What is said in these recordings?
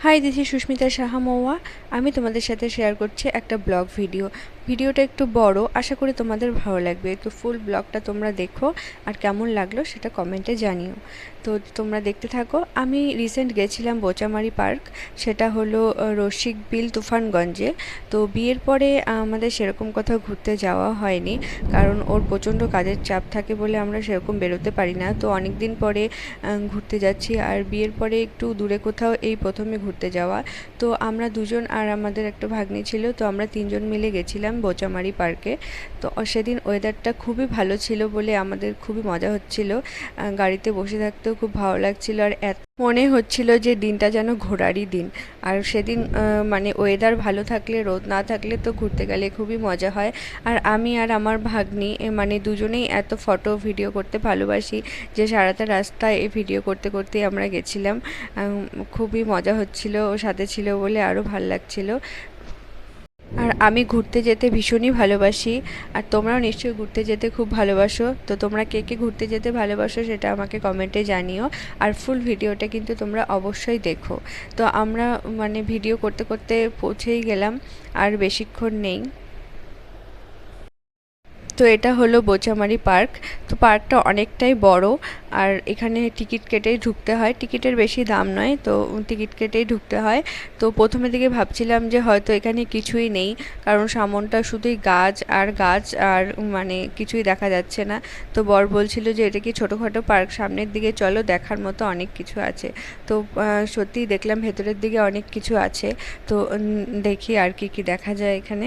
High this Susmita Saha Mouya আমি তোমাদের সাথে শেয়ার করছি একটা ব্লগ ভিডিও ভিডিওটা একটু বড়, আশা করি তোমাদের ভালো লাগবে। তো ফুল ব্লগটা তোমরা দেখো আর কেমন লাগল সেটা কমেন্টে জানিও। তো তোমরা দেখতে থাকো, আমি রিসেন্ট গেছিলাম বোচামারি পার্ক, সেটা হলো রসিক বিল তুফানগঞ্জে। তো বিয়ের পরে আমাদের সেরকম কোথাও ঘুরতে যাওয়া হয়নি, কারণ ওর প্রচণ্ড কাজের চাপ থাকে বলে আমরা সেরকম বেরোতে পারি না। তো অনেক দিন পরে ঘুরতে যাচ্ছি আর বিয়ের পরে একটু দূরে কোথাও এই প্রথমে ঘুরতে যাওয়া। তো আমরা দুজন আর আমাদের একটা ভাগ্নি ছিল, তো আমরা তিনজন মিলে গেছিলাম। বোচামারি পার্কে। তো সেদিন ওয়েদারটা খুবই ভালো ছিল বলে আমাদের খুবই মজা হচ্ছিল। গাড়িতে বসে থাকতেও খুব ভালো লাগছিল আর এত মনে হচ্ছিল যে দিনটা যেন ঘোরারই দিন। আর সেদিন মানে ওয়েদার ভালো থাকলে, রোদ না থাকলে তো ঘুরতে গেলে খুবই মজা হয়। আর আমি আর আমার ভাগ্নি মানে দুজনেই এত ফটো ভিডিও করতে ভালোবাসি যে সারাটা রাস্তায় এই ভিডিও করতে করতেই আমরা গেছিলাম। খুবই মজা হচ্ছিল ও সাথে ছিল বলে আরও ভালো লাগছিল। আর আমি ঘুরতে যেতে ভীষণই ভালোবাসি, আর তোমরাও নিশ্চয়ই ঘুরতে যেতে খুব ভালোবাসো। তো তোমরা কে কে ঘুরতে যেতে ভালোবাসো সেটা আমাকে কমেন্টে জানিও, আর ফুল ভিডিওটা কিন্তু তোমরা অবশ্যই দেখো। তো আমরা মানে ভিডিও করতে করতে পৌঁছেই গেলাম, আর বেশিক্ষণ নেই। তো এটা হলো বোচামারি পার্ক। তো পার্কটা অনেকটাই বড় আর এখানে টিকিট কেটেই ঢুকতে হয়। টিকিটের বেশি দাম নয়, তো টিকিট কেটেই ঢুকতে হয়। তো প্রথমে দিকে ভাবছিলাম যে হয়তো এখানে কিছুই নেই, কারণ সামনটা শুধুই গাছ আর গাছ আর মানে কিছুই দেখা যাচ্ছে না। তো বর বলছিল যে এটা কি ছোটোখাটো পার্ক? সামনের দিকে চলো, দেখার মতো অনেক কিছু আছে। তো সত্যিই দেখলাম ভেতরের দিকে অনেক কিছু আছে। তো দেখি আর কি কি দেখা যায় এখানে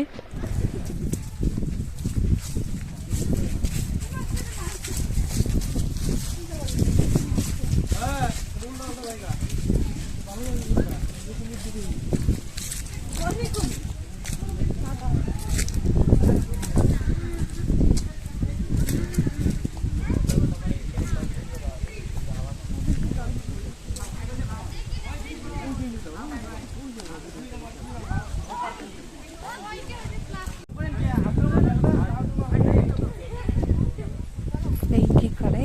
দেখি কি করে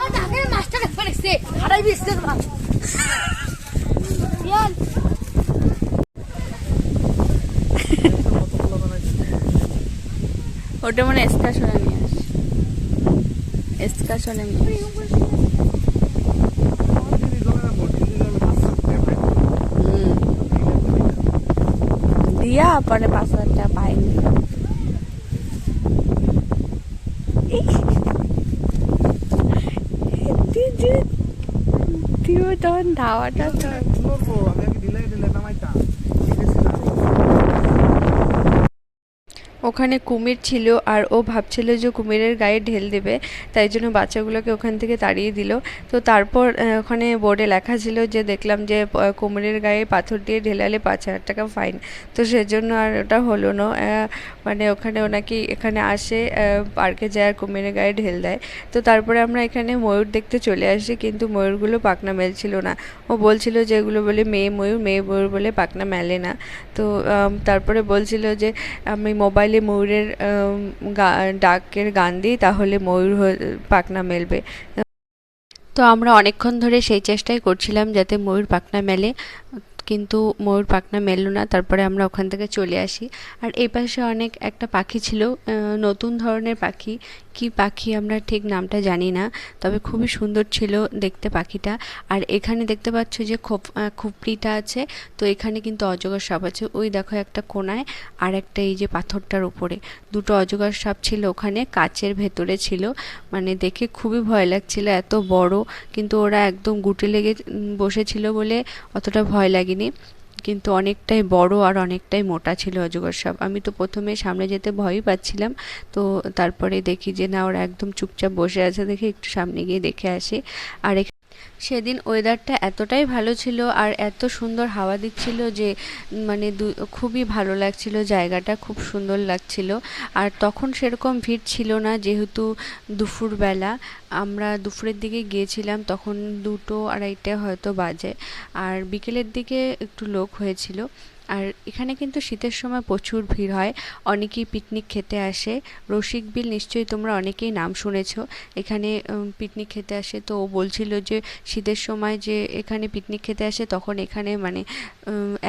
আর ঢাকার মাস্টার একবার এসে হারাই বিস্তে তোমার ইয়াল ওটা মানে এসকাশনে নিয়ে আসে এসকাশনে নিয়ে দিয়া পরে পাঁচ হাজার টাকা পাইনি তখন ধাওয়াটা তো ওখানে কুমির ছিল আর ও ভাবছিল যে কুমিরের গায়ে ঢেল দেবে, তাই জন্য বাচ্চাগুলোকে ওখান থেকে তাড়িয়ে দিল। তো তারপর ওখানে বোর্ডে লেখা ছিল যে দেখলাম যে কুমিরের গায়ে পাথর দিয়ে ঢেলালে পাঁচ হাজার টাকা ফাইন। তো সেজন্য আর ওটা হলো না। মানে ওখানে ওনাকে এখানে আসে পার্কে যায় আর কুমিরের গায়ে ঢেল দেয়। তো তারপরে আমরা এখানে ময়ূর দেখতে চলে আসি, কিন্তু ময়ূরগুলো পাখনা মেলছিল না। ও বলছিল যে এগুলো বলে মেয়ে ময়ূর মেয়ে ময়ূর বলে পাখনা মেলে না। তো তারপরে বলছিল যে, আমি মোবাইলে ময়ূরের গা- ডাকের গান দিই, তাহলে ময়ূর পাখনা মেলবে। তো আমরা অনেকক্ষণ ধরে সেই চেষ্টাই করছিলাম যাতে ময়ূর পাখনা মেলে। কিন্তু ময়ূর পাখনা মেললো না, তারপরে আমরা ওখান থেকে চলে আসি। আর এই পাশে অনেক একটা পাখি ছিল নতুন ধরনের পাখি। কি পাখি আমরা ঠিক নামটা জানি না, তবে খুবই সুন্দর ছিল দেখতে পাখিটা। আর এখানে দেখতে পাচ্ছ যে খোপ খুপড়িটা আছে, তো এখানে কিন্তু অজগর সাপ আছে। ওই দেখো একটা কোনায় আর একটা এই যে পাথরটার উপরে। দুটো অজগর সাপ ছিল ওখানে, কাচের ভেতরে ছিল। মানে দেখে খুবই ভয় লাগছিল, এত বড়। কিন্তু ওরা একদম গুটে লেগে বসেছিল বলে অতটা ভয় লাগেনি। কিন্তু অনেকটাই বড় আর অনেকটাই মোটা ছিল অজগর সাপ। আমি তো প্রথমে সামনে যেতে ভয়ই পাচ্ছিলাম, তো তারপরে দেখি যে না, ওরা একদম চুপচাপ বসে আছে দেখে একটু সামনে গিয়ে দেখে আসি। আর সেদিন ওয়েদারটা এতটাই ভালো ছিল আর এত সুন্দর হাওয়া দিচ্ছিল যে মানে খুবই ভালো লাগছিল, জায়গাটা খুব সুন্দর লাগছিল। আর তখন সেরকম ভিড় ছিল না, যেহেতু দুপুরবেলা। আমরা দুপুরের দিকে গিয়েছিলাম, তখন দুটো আড়াইটে হয়তো বাজে। আর বিকেলের দিকে একটু লোক হয়েছিল। আর এখানে কিন্তু শীতের সময় প্রচুর ভিড় হয়। অনেকেই পিকনিক খেতে আসে। রসিক বিল নিশ্চয়ই তোমরা অনেকেই নাম শুনেছ। এখানে পিকনিক খেতে আসে তো ও বলছিল যে শীতের সময় যে এখানে পিকনিক খেতে আসে তখন এখানে মানে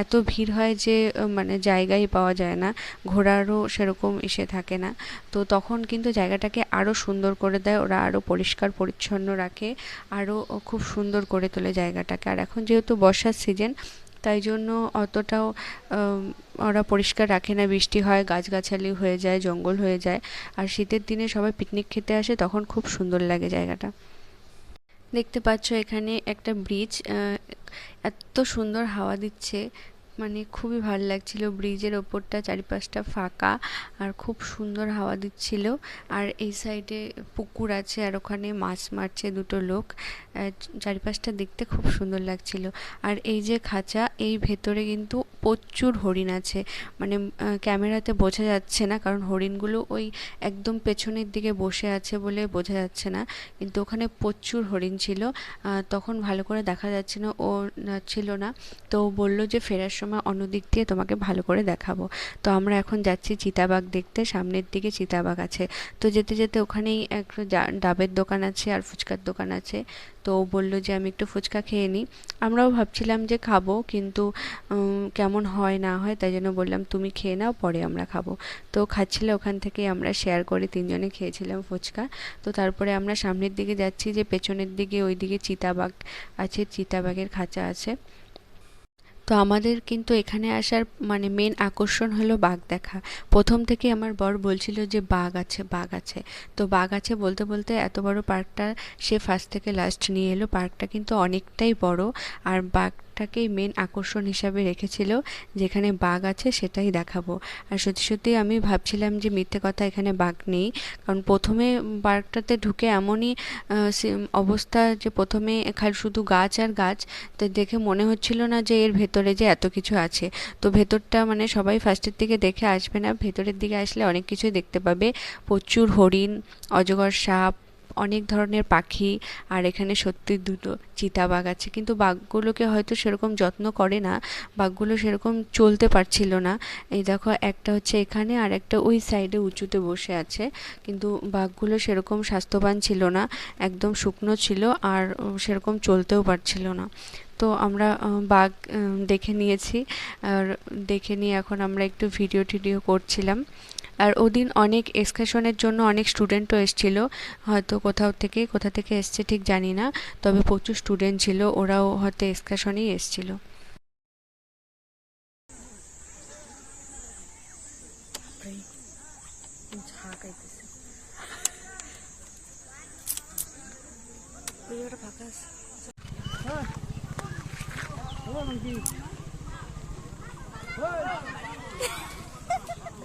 এত ভিড় হয় যে মানে জায়গাই পাওয়া যায় না। ঘোরারও সেরকম এসে থাকে না। তো তখন কিন্তু জায়গাটাকে আরও সুন্দর করে দেয়। ওরা আরও পরিষ্কার পরিচ্ছন্ন রাখে। আরও খুব সুন্দর করে তোলে জায়গাটাকে। আর এখন যেহেতু বর্ষার সিজন তাই জন্য অতটাও ওরা পরিষ্কার রাখে না। বৃষ্টি হয়, গাছগাছালি হয়ে যায়, জঙ্গল হয়ে যায়। আর শীতের দিনে সবাই পিকনিক খেতে আসে, তখন খুব সুন্দর লাগে জায়গাটা। দেখতে পাচ্ছ এখানে একটা ব্রিজ এত সুন্দর হাওয়া দিচ্ছে। মানে খুবই ভালো লাগছিল। ব্রিজের ওপরটা চারিপাশটা ফাঁকা আর খুব সুন্দর হাওয়া দিচ্ছিল। আর এই সাইডে পুকুর আছে আর ওখানে মাছ মারছে দুটো লোক। চারিপাশটা দেখতে খুব সুন্দর লাগছিল। আর এই যে খাঁচা, এই ভেতরে কিন্তু প্রচুর হরিণ আছে। মানে ক্যামেরাতে বোঝা যাচ্ছে না, কারণ হরিণগুলো ওই একদম পেছনের দিকে বসে আছে বলে বোঝা যাচ্ছে না। কিন্তু ওখানে প্রচুর হরিণ ছিল। তখন ভালো করে দেখা যাচ্ছে না, ও ছিল না। তো বলল যে, ফেরার সময় অন্য দিক দিয়ে তোমাকে ভালো করে দেখাবো। তো আমরা এখন যাচ্ছি চিতাবাঘ দেখতে। সামনের দিকে চিতাবাঘ আছে। তো যেতে যেতে ওখানেই একটা ডাবের দোকান আছে আর ফুচকার দোকান আছে। তো ও বলল যে, আমি একটু ফুচকা খেয়ে নিই। আমরাও ভাবছিলাম যে খাব, কিন্তু কেমন হয় না হয় তাই জন্য বললাম, তুমি খেয়ে নাও, পরে আমরা খাব। তো খাচ্ছিলে, ওখান থেকে আমরা শেয়ার করে তিনজনে খেয়েছিলাম ফুচকা। তো তারপরে আমরা সামনের দিকে যাচ্ছি যে, পেছনের দিকে ওই দিকে চিতাবাঘ আছে, চিতাবাঘের খাঁচা আছে। তো আমাদের কিন্তু এখানে আসার মানে মেন আকর্ষণ হলো বাঘ দেখা। প্রথম থেকে আমার বর বলছিল যে, বাঘ আছে বাঘ আছে। তো বাঘ আছে বলতে বলতে এত বড় পার্কটা সে ফার্স্ট থেকে লাস্ট নিয়ে এলো। পার্কটা কিন্তু অনেকটাই বড়। আর বাঘটাকেই মেন আকর্ষণ হিসাবে রেখেছিল, যেখানে বাঘ আছে সেটাই দেখাবো। আর সত্যি সত্যি আমি ভাবছিলাম যে মিথ্যে কথা এখানে বাঘ নেই, কারণ প্রথমে পার্কটাতে ঢুকে এমনই অবস্থা যে প্রথমে খালি শুধু গাছ আর গাছ, তো দেখে মনে হচ্ছিল না যে এর ভেতরে যে এত কিছু আছে। তো ভেতরটা মানে সবাই ফার্স্টের দিকে দেখে আসবে না, ভেতরের দিকে আসলে অনেক কিছুই দেখতে পাবে। প্রচুর হরিণ, অজগর সাপ অনেক ধরনের পাখি, আর এখানে সত্যি দুটো চিতাবাঘ আছে। কিন্তু বাঘগুলোকে হয়তো সেরকম যত্ন করে না, বাঘগুলো সেরকম চলতে পারছিল না। এই দেখো, একটা হচ্ছে এখানে, আর একটা ওই সাইডে উঁচুতে বসে আছে। কিন্তু বাঘগুলো সেরকম স্বাস্থ্যবান ছিল না, একদম শুকনো ছিল, আর সেরকম চলতেও পারছিল না। তো আমরা বাঘ দেখে নিয়েছি, আর দেখে নিয়ে এখন আমরা একটু ভিডিও টিডিও করছিলাম। আর ওদিন অনেক এক্সকারশনের জন্য অনেক স্টুডেন্টও এসেছিল। হয়তো কোথাও থেকে, কোথা থেকে এসছে ঠিক জানি না, তবে প্রচুর স্টুডেন্ট ছিল, ওরাও হয়তো এক্সকারশনেই এসেছিল।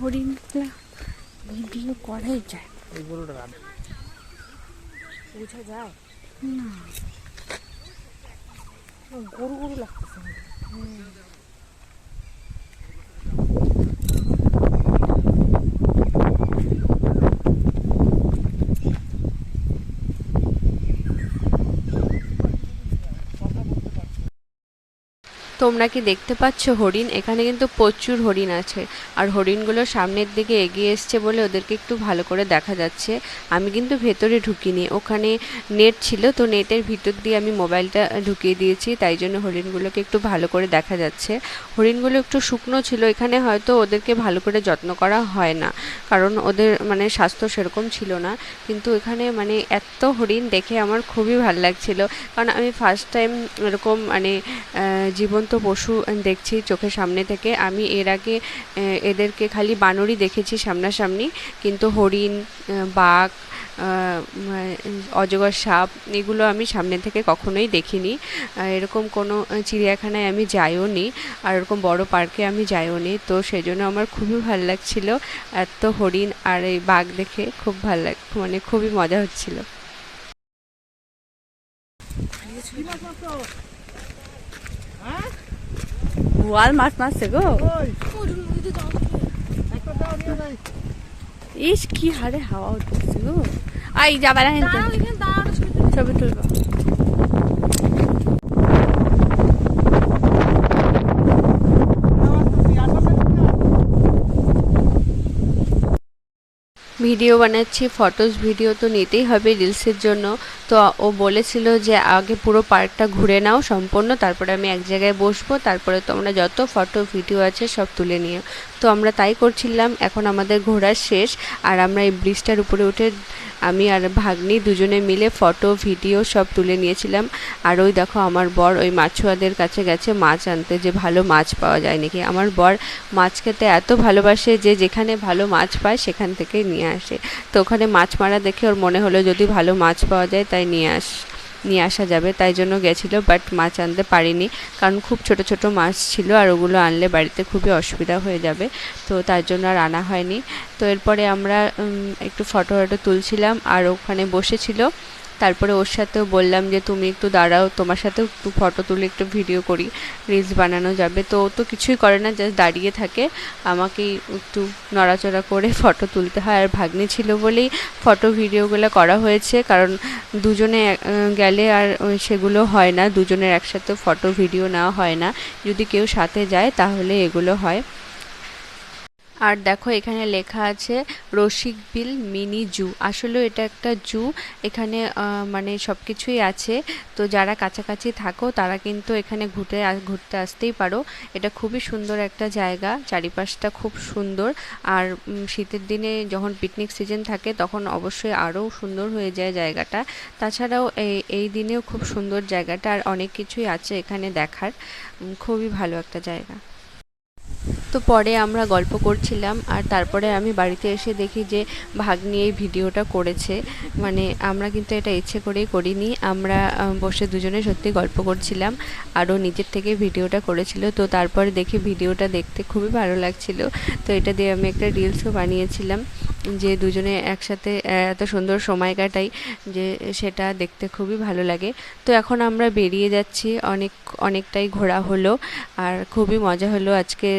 হরিণগুলা ভিডিও করাই যায়। বোঝা যায়? না। গরু গরু লাগতেছে। তোমরা কি দেখতে পাচ্ছ হরিণ? এখানে কিন্তু প্রচুর হরিণ আছে। আর হরিণগুলো সামনের দিকে এগিয়ে এসছে বলে ওদেরকে একটু ভালো করে দেখা যাচ্ছে। আমি কিন্তু ভেতরে ঢুকিনি। ওখানে নেট ছিল তো নেটের ভিতর দিয়ে আমি মোবাইলটা ঢুকিয়ে দিয়েছি। তাই জন্য হরিণগুলোকে একটু ভালো করে দেখা যাচ্ছে। হরিণগুলো একটু শুকনো ছিল। এখানে হয়তো ওদেরকে ভালো করে যত্ন করা হয় না। কারণ ওদের মানে স্বাস্থ্য সেরকম ছিল না। কিন্তু এখানে মানে এত হরিণ দেখে আমার খুবই ভালো লাগছিল। কারণ আমি ফার্স্ট টাইম এরকম মানে আহ, জীবন্ত জীবন্ত পশু দেখছি চোখের সামনে থেকে। আমি এর আগে এদেরকে খালি বানরই দেখেছি সামনাসামনি। কিন্তু হরিণ বাঘ অজগর সাপ, এগুলো আমি সামনে থেকে কখনোই দেখিনি। এরকম কোনো চিড়িয়াখানায় আমি যাইও নি আর এরকম বড় পার্কে আমি যাইও নি। তো সেই জন্য আমার খুবই ভালো লাগছিল। এত হরিণ আর এই বাঘ দেখে খুব ভালো লাগ মানে খুবই মজা হচ্ছিল। বোয়াল মাছ মারছে গো। ইস কি হারে হাওয়া উঠছে গো। আই যাবার ছবি তুলবো। ভিডিও বানাচ্ছি ফটোস ভিডিও তো নিতেই হবে রিলসের জন্য। তো ও বলেছিল যে আগে পুরো পার্কটা ঘুরে নাও সম্পূর্ণ, তারপরে আমি এক জায়গায় বসবো, তারপরে তোমরা যত ফটো ভিডিও আছে সব তুলে নিও। তো আমরা তাই করছিলাম, এখন আমাদের ঘোরা শেষ, আর আমরা এই ব্রিজটার উপরে উঠে আমি আর ভাগ্নি দুজনে মিলে ফটো, ভিডিও সব তুলে নিয়েছিলাম। আর ওই দেখো আমার বর ওই মাছুয়াদের কাছে গেছে মাছ আনতে, যে ভালো মাছ পাওয়া যায় নাকি। আমার বর মাছ খেতে এত ভালোবাসে যে যেখানে ভালো মাছ পায় সেখান থেকে নিয়ে আসে। তো ওখানে মাছ মারা দেখে ওর মনে হলো যদি ভালো মাছ পাওয়া যায় তাই নিয়ে আস নিয়ে আসা যাবে, তাই জন্য গেছিল বাট মাছ আনতে পারিনি। কারণ খুব ছোট ছোট মাছ ছিল আর ওগুলো আনলে বাড়িতে খুবই অসুবিধা হয়ে যাবে, তো তার জন্য আর আনা হয়নি। তো এরপরে আমরা একটু ফটো ফটো তুলছিলাম আর ওখানে বসেছিল তারপরে ওর সাথেও বললাম যে, তুমি একটু দাঁড়াও, তোমার সাথেও একটু ফটো তুলে একটু ভিডিও করি রিলস বানানো যাবে। তো তো কিছুই করে না জাস্ট দাঁড়িয়ে থাকে। আমাকেই একটু নড়াচড়া করে ফটো তুলতে হয়। আর ভাগ্নি ছিল বলেই ফটো ভিডিওগুলো করা হয়েছে, কারণ দুজনে গেলে আর সেগুলো হয় না। দুজনের একসাথে ফটো ভিডিও নেওয়া হয় না। যদি কেউ সাথে যায়, তাহলে এগুলো হয়। আর দেখো এখানে লেখা আছে, রসিক বিল মিনি জু। আসলে এটা একটা জু, এখানে মানে সব কিছুই আছে। তো যারা কাছাকাছি থাকো, তারা কিন্তু এখানে ঘুরতে আ- ঘুরতে আসতেই পারো। এটা খুবই সুন্দর একটা জায়গা, চারিপাশটা খুব সুন্দর। আর শীতের দিনে যখন পিকনিক সিজন থাকে, তখন অবশ্যই আরও সুন্দর হয়ে যায় জায়গাটা। তাছাড়াও এই এই দিনেও খুব সুন্দর জায়গাটা, আর অনেক কিছুই আছে এখানে দেখার। খুবই ভালো একটা জায়গা। তো পরে আমরা গল্প করছিলাম আর তারপরে আমি বাড়িতে এসে দেখি যে ভাগ্নি এই ভিডিওটা করেছে। মানে আমরা কিন্তু এটা ইচ্ছে করেই করিনি। আমরা বসে দুজনে সত্যি গল্প করছিলাম। আরও নিজের থেকে ভিডিওটা করেছিল। তো তারপরে দেখি ভিডিওটা দেখতে খুবই ভালো লাগছিল। তো এটা দিয়ে আমি একটা রিলসও বানিয়েছিলাম। যে দুজনে একসাথে এত সুন্দর সময় কাটাই যে সেটা দেখতে খুবই ভালো লাগে তো এখন আমরা বেরিয়ে যাচ্ছি অনেক অনেকটাই ঘোরা হলো আর খুবই মজা হলো আজকে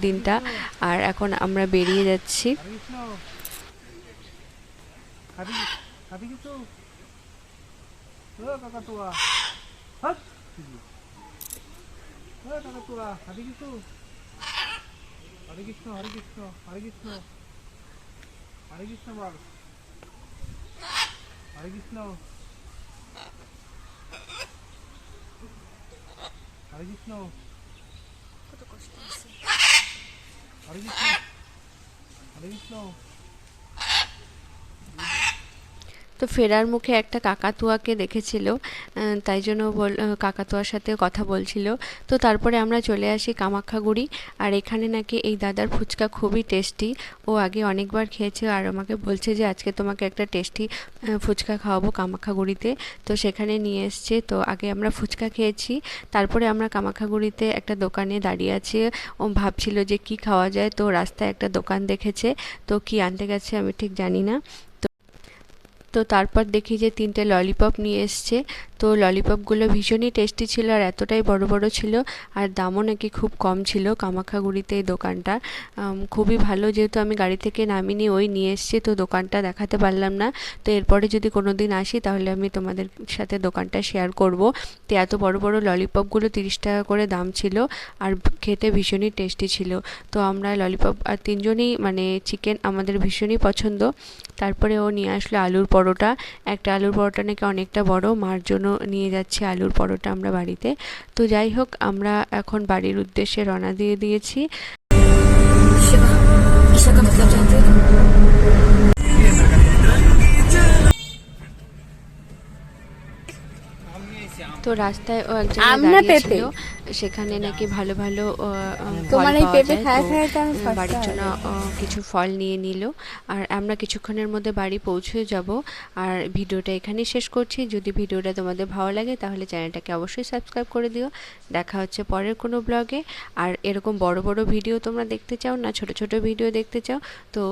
দিনটা আর এখন আমরা বেরিয়ে যাচ্ছি হরে কৃষ্ণ হরে কৃষ্ণ হরে কৃষ্ণ বল হরে কৃষ্ণ হরে কৃষ্ণ কত কষ্ট আছে হরে কৃষ্ণ হরে কৃষ্ণ তো ফেরার মুখে একটা কাকাতুয়াকে দেখেছিল তাই জন্য বল কাকাতুয়ার সাথে কথা বলছিল। তো তারপরে আমরা চলে আসি কামাখ্যাগুড়ি, আর এখানে নাকি এই দাদার ফুচকা খুবই টেস্টি। ও আগে অনেকবার খেয়েছে আর আমাকে বলছে যে আজকে তোমাকে একটা টেস্টি ফুচকা খাওয়াবো কামাখ্যাগুড়িতে। তো সেখানে নিয়ে এসছে। তো আগে আমরা ফুচকা খেয়েছি, তারপরে আমরা কামাখ্যাগুড়িতে একটা দোকানে দাঁড়িয়ে আছি। ও ভাবছিল যে কি খাওয়া যায়। তো রাস্তায় একটা দোকান দেখেছে। তো কি আনতে গেছে আমি ঠিক জানি না। তো তারপর দেখি যে তিনটে ললিপপ নিয়ে এসছে। তো ললিপপগুলো ভীষণই টেস্টি ছিল আর এতটাই বড় বড় ছিল আর দামও নাকি খুব কম ছিল কামাখ্যাগুড়িতে এই দোকানটা। খুবই ভালো যেহেতু আমি গাড়ি থেকে নামিনি, ওই নিয়ে এসছে তো দোকানটা দেখাতে পারলাম না। তো এরপরে যদি কোনো দিন আসি তাহলে আমি তোমাদের সাথে দোকানটা শেয়ার করব। তো এত বড় বড় ললিপপগুলো তিরিশ টাকা করে দাম ছিল আর খেতে ভীষণই টেস্টি ছিল। তো আমরা ললিপপ আর তিনজনই মানে চিকেন আমাদের ভীষণই পছন্দ। তারপরে ও নিয়ে আসলো আলুর পরোটা। একটা আলুর পরোটা নাকি অনেকটা বড়, মার জন্য নিয়ে যাচ্ছি আলুর পরোটা আমরা বাড়িতে। তো যাই হোক, আমরা এখন বাড়ির উদ্দেশ্যে রওনা দিয়ে দিয়েছি। তো রাস্তায় ও একজন আম না দাঁড়িয়ে সেখানে নাকি ভালো ভালো তোমার এই পেঁপে খায় খায় বাড়ির জন্য কিছু ফল নিয়ে নিল। আর আমরা কিছুক্ষণের মধ্যে বাড়ি পৌঁছে যাব। আর ভিডিওটা এখানেই শেষ করছি। যদি ভিডিওটা তোমাদের ভালো লাগে তাহলে চ্যানেলটাকে অবশ্যই সাবস্ক্রাইব করে দিও। দেখা হচ্ছে পরের কোনো ব্লগে। আর এরকম বড় বড় ভিডিও তোমরা দেখতে চাও না ছোট ছোট ভিডিও দেখতে চাও তো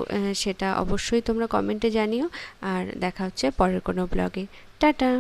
সেটা অবশ্যই তোমরা কমেন্টে জানিও। আর দেখা হচ্ছে পরের কোনো ব্লগে। টাটা!